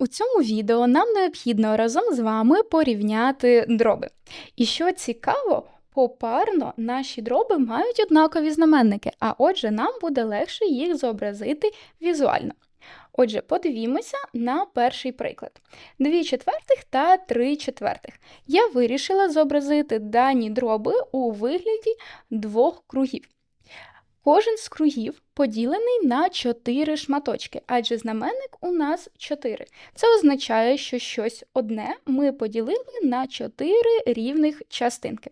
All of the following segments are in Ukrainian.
У цьому відео нам необхідно разом з вами порівняти дроби. І що цікаво, попарно наші дроби мають однакові знаменники, а отже, нам буде легше їх зобразити візуально. Отже, подивімося на перший приклад. 2 четвертих та 3 четвертих. Я вирішила зобразити дані дроби у вигляді двох кругів. Кожен з кругів поділений на 4 шматочки, адже знаменник у нас 4. Це означає, що щось одне ми поділили на 4 рівних частинки.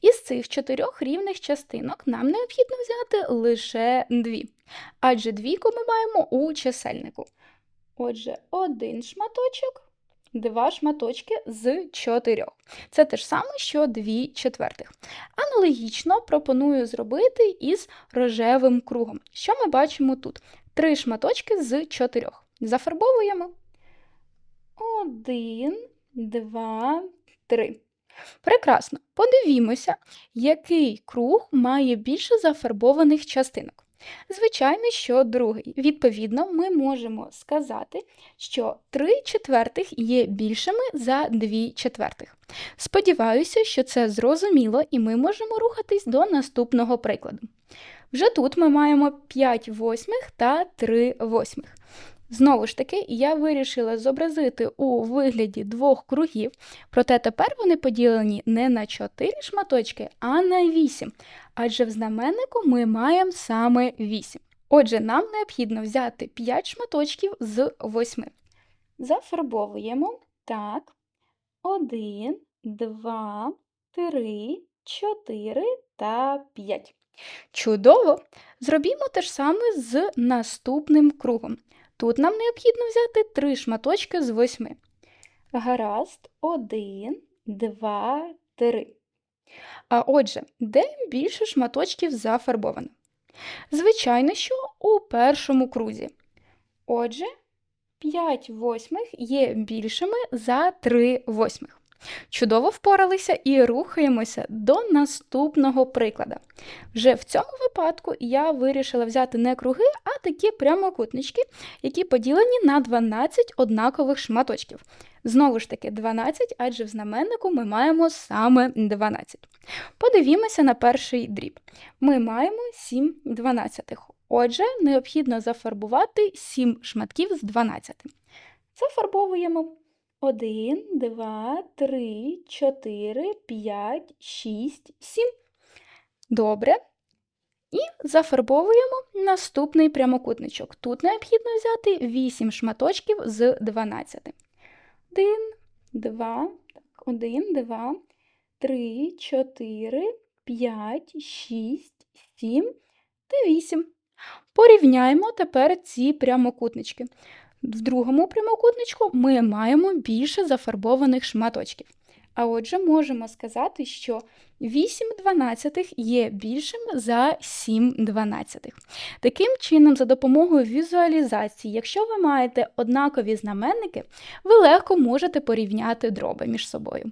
Із цих чотирьох рівних частинок нам необхідно взяти лише дві, адже двійку ми маємо у чисельнику. Отже, один шматочок, два шматочки з чотирьох. Це те ж саме, що дві четвертих. Аналогічно пропоную зробити із рожевим кругом. Що ми бачимо тут? Три шматочки з чотирьох. Зафарбовуємо. Один, два, три. Прекрасно. Подивімося, який круг має більше зафарбованих частинок. Звичайно, що другий. Відповідно, ми можемо сказати, що 3 четвертих є більшими за 2 четвертих. Сподіваюся, що це зрозуміло, і ми можемо рухатись до наступного прикладу. Вже тут ми маємо 5 восьмих та 3 восьмих. Знову ж таки, я вирішила зобразити у вигляді двох кругів, проте тепер вони поділені не на 4 шматочки, а на 8, адже в знаменнику ми маємо саме 8. Отже, нам необхідно взяти 5 шматочків з 8. Зафарбовуємо так. 1, 2, 3, 4 та 5. Чудово! Зробімо те ж саме з наступним кругом. Тут нам необхідно взяти три шматочки з восьми. Гаразд, один, два, три. А отже, де більше шматочків зафарбовано? Звичайно, що у першому крузі. Отже, 5 восьмих є більшими за 3 восьмих. Чудово впоралися і рухаємося до наступного прикладу. Вже в цьому випадку я вирішила взяти не круги, а такі прямокутнички, які поділені на 12 однакових шматочків. Знову ж таки, 12, адже в знаменнику ми маємо саме 12. Подивімося на перший дріб. Ми маємо 7 дванадцятих. Отже, необхідно зафарбувати 7 шматків з 12. Зафарбовуємо. 1, 2, 3, 4, 5, 6, 7. Добре. І зафарбовуємо наступний прямокутничок. Тут необхідно взяти 8 шматочків з 12. 1, 2, так, 1, 2, 3, 4, 5, 6, 7 та 8. Порівняємо тепер ці прямокутнички. В другому прямокутничку ми маємо більше зафарбованих шматочків. А отже, можемо сказати, що 8 дванадцятих є більшим за 7 дванадцятих. Таким чином, за допомогою візуалізації, якщо ви маєте однакові знаменники, ви легко можете порівняти дроби між собою.